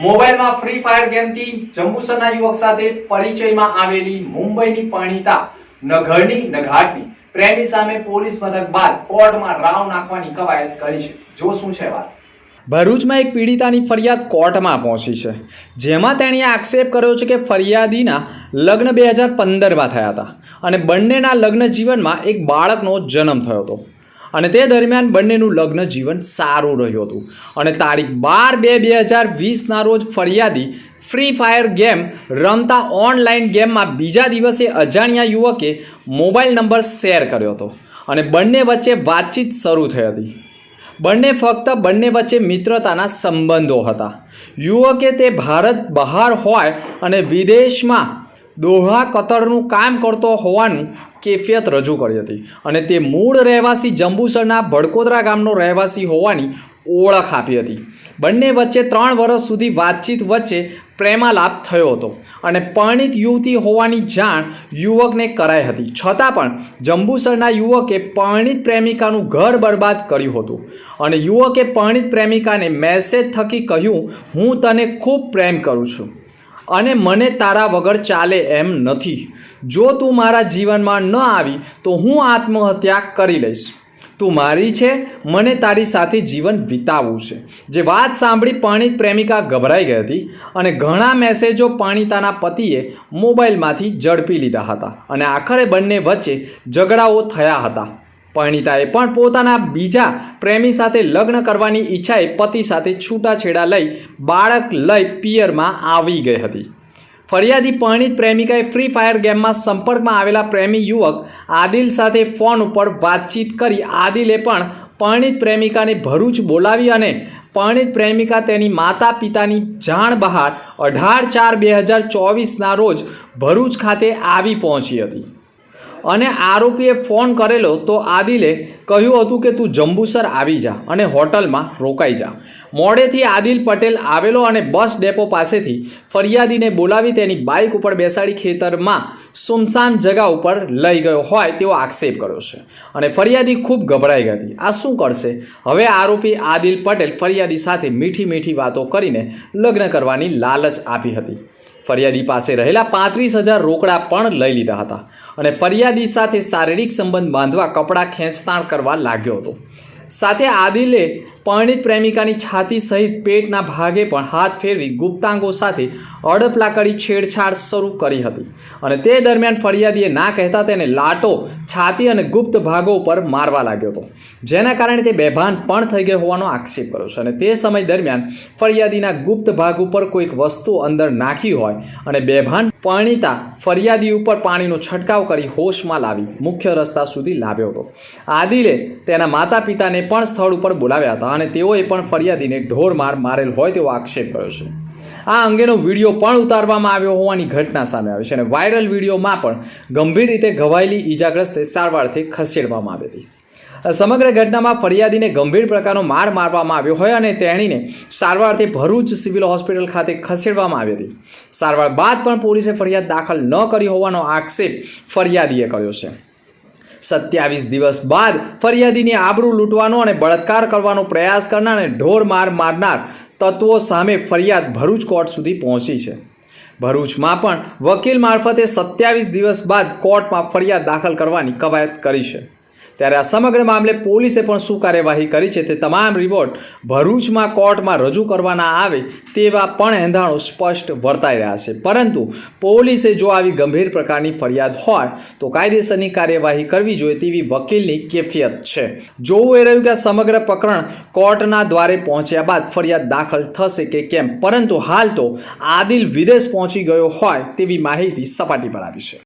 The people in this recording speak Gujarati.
મોબાઈલમાં ફ્રી ફાયર ગેમથી જંબુસરના યુવક સાથે પરિચયમાં આવેલી મુંબઈની પરિણીતા ન ઘરની પ્રેમી સામે પોલીસ મથક બાદ કોર્ટમાં રાવ નાખવાની કવાયત કરી છે. જો શું છે વાત? ભરૂચમાં એક પીડિતાની ફરિયાદ કોર્ટમાં પહોંચી છે. જેમાં તેણે આક્ષેપ કર્યો છે કે ફરિયાદીના લગ્ન બે હજાર પંદરમાં થયા હતા અને બંનેના લગ્ન જીવનમાં એક બાળકનો જન્મ થયો હતો. અને તે દરમિયાન બંનેનું લગ્ન જીવન સારું રહ્યું હતું. અને તારીખ બાર બે બે હજાર વીસના રોજ ફરિયાદી ફ્રી ફાયર ગેમ રમતા ઓનલાઈન ગેમમાં બીજા દિવસે અજાણ્યા યુવકે મોબાઈલ નંબર શેર કર્યો હતો. અને બંને વચ્ચે વાતચીત શરૂ થઈ હતી. બંને ફક્ત બંને વચ્ચે મિત્રતાના સંબંધો હતા. યુવકે તે ભારત બહાર હોય અને વિદેશમાં દોહા કતરનું કામ કરતો હોવાનું કેફિયત રજૂ કરી હતી અને તે મૂળ રહેવાસી જંબુસરના ભડકોદરા ગામનો રહેવાસી હોવાની ઓળખ આપી હતી. બંને વચ્ચે ત્રણ વર્ષ સુધી વાતચીત વચ્ચે પ્રેમાલાપ થયો હતો અને પરણિત યુવતી હોવાની જાણ યુવકને કરાઈ હતી. છતાં પણ જંબુસરના યુવકે પરણિત પ્રેમિકાનું ઘર બરબાદ કર્યું હતું અને યુવકે પરણિત પ્રેમિકાને મેસેજ થકી કહ્યું, હું તને ખૂબ પ્રેમ કરું છું. અને મને તારા વગર ચાલે એમ નથી. જો તું મારા જીવનમાં ન આવી, તો હું આત્મહત્યા કરી લઈશ. તું મારી છે, મને તારી સાથે જીવન વિતાવવું છે. જે વાત સાંભળી પરિણીત પ્રેમિકા ગભરાઈ ગઈ હતી અને ઘણા મેસેજો પરિણીતાના પતિએ મોબાઈલમાંથી ઝડપી લીધા હતા અને આખરે બંને વચ્ચે ઝઘડાઓ થયા હતા. પરિણીતાએ પણ પોતાના બીજા પ્રેમી સાથે લગ્ન કરવાની ઈચ્છાએ પતિ સાથે છૂટાછેડા લઈ બાળક લઈ પિયરમાં આવી ગઈ હતી. ફરિયાદી પરિણીત પ્રેમિકાએ ફ્રી ફાયર ગેમમાં સંપર્કમાં આવેલા પ્રેમી યુવક આદિલ સાથે ફોન ઉપર વાતચીત કરી આદિલે પણ પરિણીત પ્રેમિકાને ભરૂચ બોલાવી અને પરિણીત પ્રેમિકા તેની માતા પિતાની જાણ બહાર અઢાર ચાર બે હજાર ચોવીસના રોજ ભરૂચ ખાતે આવી પહોંચી હતી. અને આરોપીએ ફોન કરેલો તો આદિલે કહ્યું હતું કે તું જંબુસર આવી જા અને હોટલમાં રોકાઈ જા. મોડેથી આદિલ પટેલ આવેલો અને બસ ડેપો પાસેથી ફરિયાદીને બોલાવી તેની બાઇક ઉપર બેસાડી ખેતરમાં સુમસાન જગા ઉપર લઈ ગયો હોય તેવો આક્ષેપ કર્યો છે. અને ફરિયાદી ખૂબ ગભરાઈ ગઈ હતી. આ શું કરશે? હવે આરોપી આદિલ પટેલ ફરિયાદી સાથે મીઠી મીઠી વાતો કરીને લગ્ન કરવાની લાલચ આપી હતી. ફરિયાદી પાસે રહેલા પાંત્રીસ હજાર રોકડા પણ લઈ લીધા હતા અને ફરિયાદી સાથે શારીરિક સંબંધ બાંધવા કપડાં ખેંચતાણ કરવા લાગ્યો હતો. સાથે આદિલે પરિણીત પ્રેમિકાની છાતી સહિત પેટના ભાગે પણ હાથ ફેરવી ગુપ્તાંગો સાથે અડપલા કરી છેડછાડ શરૂ કરી હતી. અને તે દરમિયાન ફરિયાદીએ ના કહેતા તેને લાટો, છાતી અને ગુપ્ત ભાગો ઉપર મારવા લાગ્યો હતો. જેના કારણે તે બેભાન પણ થઈ ગયો હોવાનો આક્ષેપ કર્યો છે. અને તે સમય દરમિયાન ફરિયાદીના ગુપ્ત ભાગ ઉપર કોઈક વસ્તુ અંદર નાખી હોય અને બેભાન પરણિતા ફરિયાદી ઉપર પાણીનો છંટકાવ કરી હોશમાં લાવી મુખ્ય રસ્તા સુધી લાવ્યો હતો. આદિલે તેના માતા પિતાને પણ સ્થળ ઉપર બોલાવ્યા હતા અને તેઓએ પણ ફરિયાદીને ઢોર માર મારેલ હોય તેવો આક્ષેપ કર્યો છે. આ અંગેનો વીડિયો પણ ઉતારવામાં આવ્યો હોવાની ઘટના સામે આવી છે અને વાયરલ વિડીયોમાં પણ ગંભીર રીતે ઘવાયેલી ઈજાગ્રસ્તે સારવારથી ખસેડવામાં આવી હતી. સમગ્ર ઘટનામાં ફરિયાદીને ગંભીર પ્રકારનો માર મારવામાં આવ્યો હોય અને તેણીને સારવારથી ભરૂચ સિવિલ હોસ્પિટલ ખાતે ખસેડવામાં આવી હતી. સારવાર બાદ પણ પોલીસે ફરિયાદ દાખલ ન કરી હોવાનો આક્ષેપ ફરિયાદીએ કર્યો છે. સત્યાવીસ દિવસ બાદ ફરિયાદીની આબરૂ લૂંટવાનો અને બળાત્કાર કરવાનો પ્રયાસ કરનાર અને ઢોર માર મારનાર તત્વો સામે ફરિયાદ ભરૂચ કોર્ટ સુધી પહોંચી છે. ભરૂચમાં પણ વકીલ મારફતે સત્યાવીસ દિવસ બાદ કોર્ટમાં ફરિયાદ દાખલ કરવાની કવાયત કરી છે. ત્યારે આ સમગ્ર મામલે પોલીસે પણ શું કાર્યવાહી કરી છે તે તમામ રિપોર્ટ ભરૂચમાં કોર્ટમાં રજૂ કરવાના આવે તેવા પણ એંધાણો સ્પષ્ટ વર્તાઈ રહ્યા છે. પરંતુ પોલીસે જો આવી ગંભીર પ્રકારની ફરિયાદ હોય તો કાયદેસરની કાર્યવાહી કરવી જોઈએ તેવી વકીલની કેફિયત છે. જોવું એ રહ્યું કે આ સમગ્ર પ્રકરણ કોર્ટના દ્વારે પહોંચ્યા બાદ ફરિયાદ દાખલ થશે કે કેમ? પરંતુ હાલ તો આદિલ વિદેશ પહોંચી ગયો હોય તેવી માહિતી સપાટી પર આવી છે.